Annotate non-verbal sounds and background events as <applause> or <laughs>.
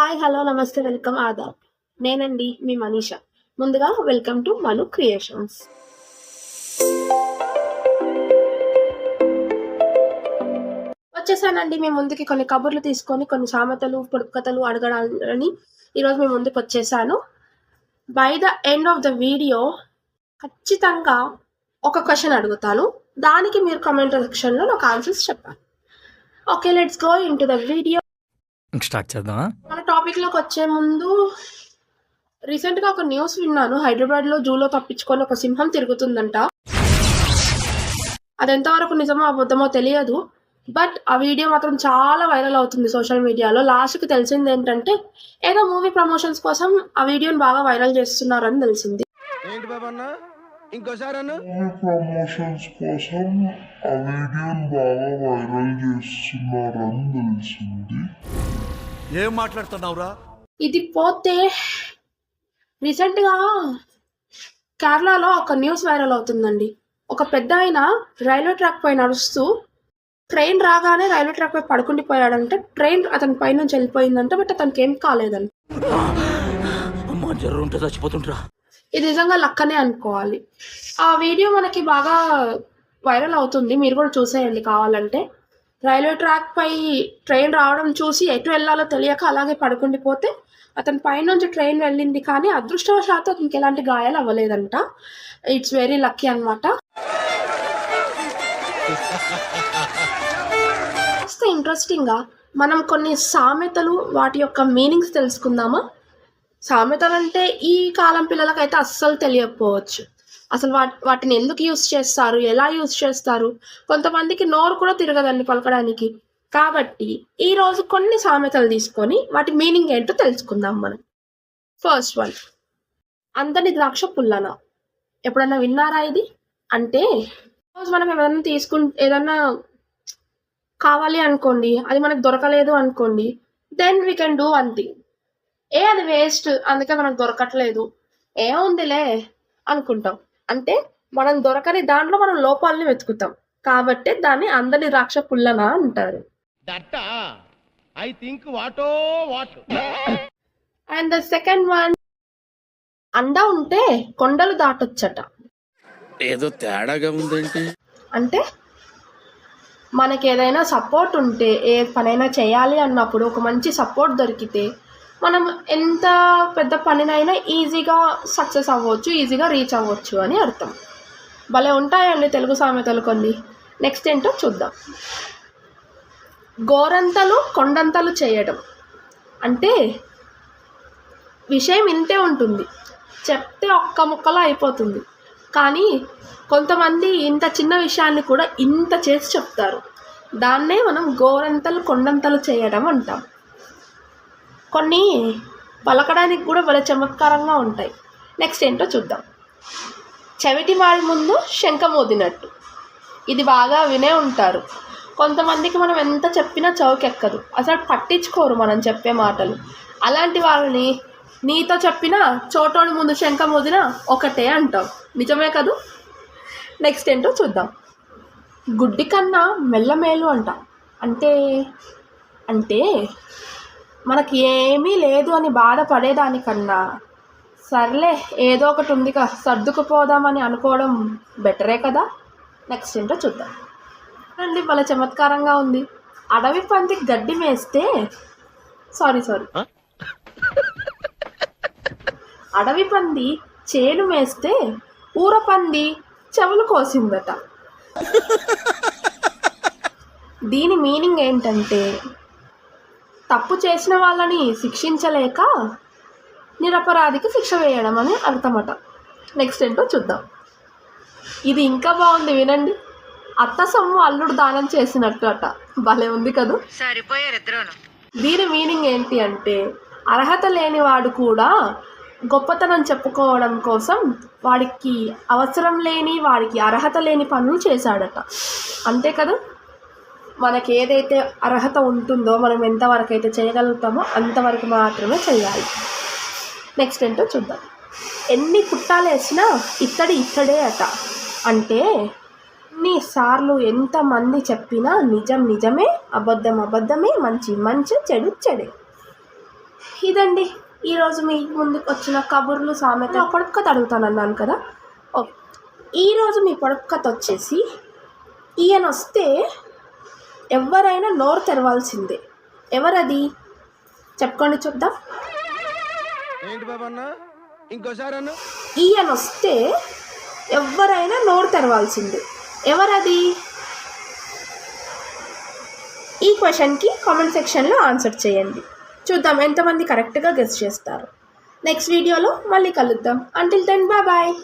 Hi hello నమస్తే welcome ఆదాబ్. నేనండి మీ మనీష. ముందుగా వెల్కమ్ టు మను క్రియేషన్స్. వచ్చేసానండి మీ ముందుకి కొన్ని కబుర్లు తీసుకొని కొన్ని సామెతలు పొడుపు కథలు అడగడాలని ఈరోజు మీ ముందుకు వచ్చేసాను. By the end of the video ఖచ్చితంగా ఒక క్వశ్చన్ అడుగుతాను. దానికి మీరు కామెంట్ సెక్షన్లో నాకు ఆన్సర్స్ చెప్పాలి. Okay let's go into the video start చేద్దామా? మన టాపిక్లోకి వచ్చే ముందు రీసెంట్గా ఒక న్యూస్ విన్నాను. హైదరాబాద్లో జూలో తప్పించుకొని ఒక సింహం తిరుగుతుందంట. అది ఎంతవరకు నిజమో అబద్ధమో తెలియదు. బట్ ఆ వీడియో మాత్రం చాలా వైరల్ అవుతుంది సోషల్ మీడియాలో లాస్ట్కి తెలిసింది ఏంటంటే ఏదో మూవీ ప్రమోషన్స్ కోసం ఆ వీడియోని బాగా వైరల్ చేస్తున్నారని తెలిసింది. ఇంకోసారి ప్రమోషన్స్ కోసం ఆ వీడియోని బాగా వైరల్ చేస్తున్నారని తెలిసింది. ఏం మాట్లాడుతున్నావురా? ఇది పోతే రీసెంట్గా కేరళలో ఒక న్యూస్ వైరల్ అవుతుందండి. ఒక పెద్ద ఆయన రైల్వే ట్రాక్ పై నడుస్తూ ట్రైన్ రాగానే రైల్వే ట్రాక్ పై పడుకుండిపోయాడంటే ట్రైన్ అతని పై నుంచి వెళ్ళిపోయిందంట బట్ అతనికి ఏం కాలేదంట. అమ్మ జ్వరం ఉంటే చచ్చిపోతుంటరా ఇది నిజంగా లక్కనే అనుకోవాలి. ఆ వీడియో మనకి బాగా వైరల్ అవుతుంది. మీరు కూడా చూసేయండి కావాలంటే. రైల్వే ట్రాక్ పై ట్రైన్ రావడం చూసి ఎటు వెళ్ళాలో తెలియక అలాగే పడుకుండిపోతే అతని పైనుంచి ట్రైన్ వెళ్ళింది కానీ అదృష్టవశాత్తు అతనికి ఎలాంటి గాయాలు అవ్వలేదంట. ఇట్స్ వెరీ లక్కీ అనమాట ఇంట్రెస్టింగ్గా మనం కొన్ని సామెతలు వాటి యొక్క మీనింగ్స్ తెలుసుకుందామా? సామెతలు అంటే ఈ కాలం పిల్లలకైతే అస్సలు తెలియకపోవచ్చు. అసలు వాటి వాటిని ఎందుకు యూస్ చేస్తారు? ఎలా యూస్ చేస్తారు? కొంతమందికి నోరు కూడా తిరగదండి పలకడానికి. కాబట్టి ఈరోజు కొన్ని సామెతలు తీసుకొని వాటి మీనింగ్ ఏంటో తెలుసుకుందాం మనం. First one. అందని ద్రాక్ష పుల్లన. ఎప్పుడన్నా విన్నారా ఇది? అంటే రోజు మనం ఏదైనా తీసుకు ఏదన్నా కావాలి అనుకోండి అది మనకు దొరకలేదు అనుకోండి then we can do one thing ఏ అది వేస్ట్ అందుకే మనకు దొరకట్లేదు. ఏముందిలే అనుకుంటాం. అంటే మనం దొరకని దాంట్లో మనం లోపాలని వెతుకుతాం. కాబట్టి దాన్ని అందని ద్రాక్ష పుల్లన అంటారు. దట్ట? I think what what? And the second one అండ ఉంటే కొండలు దాటొచ్చట. ఏదో తేడాగా ఉందేంటి? అంటే మనకి ఏదైనా సపోర్ట్ ఉంటే ఏ పనైనా చేయాలి అన్నప్పుడు ఒక మంచి సపోర్ట్ దొరికితే మనం ఎంత పెద్ద పనినైనా ఈజీగా సక్సెస్ అవ్వచ్చు ఈజీగా రీచ్ అవ్వచ్చు అని అర్థం. భలే ఉంటాయండి తెలుగు సామెతలు కొన్ని. నెక్స్ట్ ఏంటో చూద్దాం. గోరంతలు కొండంతలు చేయడం అంటే విషయం ఇంతే ఉంటుంది. చెప్తే ఒక్క ముక్కలో అయిపోతుంది. కానీ కొంతమంది ఇంత చిన్న విషయాన్ని కూడా ఇంత చేసి చెప్తారు. దాన్నే మనం గోరంతలు కొండంతలు చేయడం అంటాం. కొన్ని పలకడానికి కూడా భలే చమత్కారంగా ఉంటాయి. నెక్స్ట్ ఏంటో చూద్దాం. చెవిటి వాడి ముందు శంఖ మోదినట్టు ఇది బాగా వినే ఉంటారు. కొంతమందికి మనం ఎంత చెప్పినా చౌకెక్కదు. అసలు పట్టించుకోరు మనం చెప్పే మాటలు. అలాంటి వాళ్ళని నీతో చెప్పినా చోటోని ముందు శంఖ వదిన ఒకటే అంటాం. నిజమే కదూ? నెక్స్ట్ ఏంటో చూద్దాం. గుడ్డి కన్నా మెల్లమేలు అంట. అంటే అంటే మనకి ఏమీ లేదు అని బాధపడేదానికన్నా సర్లే ఏదో ఒకటి ఉందిగా సర్దుకుపోదామని అనుకోవడం బెటరే కదా? నెక్స్ట్ ఏంటో చూద్దాం. అండి భలే చమత్కారంగా ఉంది. అడవి పంది గడ్డి మేస్తే. Sorry sorry. అడవి పంది చేను మేస్తే ఊర పంది చెవులు కోసిందట. <laughs> దీని మీనింగ్ ఏంటంటే తప్పు చేసిన వాళ్ళని శిక్షించలేక నిరపరాధికి శిక్ష వేయడం అని అర్థమట. నెక్స్ట్ ఏంటో చూద్దాం. ఇది ఇంకా బాగుంది వినండి. అత్త సొమ్ము అల్లుడు దానం చేసినట్టు అట భలే ఉంది కదూ? సరిపోయారు దీని మీనింగ్ ఏంటి అంటే అర్హత లేని వాడు కూడా గొప్పతనం చెప్పుకోవడం కోసం వాడికి అవసరం లేని వాడికి అర్హత లేని పనులు చేశాడట. అంతే కదా? మనకి ఏదైతే అర్హత ఉంటుందో మనం ఎంతవరకు అయితే చేయగలుగుతామో అంతవరకు మాత్రమే చేయాలి. నెక్స్ట్ ఏంటో చూద్దాం. ఎన్ని పుట్టాలు వేసినా ఇత్తడి ఇత్తడే అట. అంటే ఎన్నిసార్లు ఎంతమంది చెప్పినా నిజం నిజమే అబద్ధం అబద్ధమే మంచి మంచి చెడు చెడే. ఇదండి. ఈరోజు మీ ముందుకు వచ్చిన కబుర్లు సామెత పొడుపు కథ అడుగుతానన్నాను కదా? ఓకే. ఈరోజు మీ పొడుపు కథ వచ్చేసి ఈయన వస్తే ఎవరైనా నోరు తెరవాల్సిందే. ఎవరది? చెప్పుకోండి చూద్దాం. ఈయన వస్తే ఎవరైనా నోరు తెరవాల్సిందే. ఎవరది? ఈ క్వశ్చన్కి కామెంట్ సెక్షన్లో ఆన్సర్ చేయండి. చూద్దాం ఎంతమంది కరెక్ట్గా గెస్ట్ చేస్తారు. నెక్స్ట్ వీడియోలో మళ్ళీ కలుద్దాం. Until then bye bye.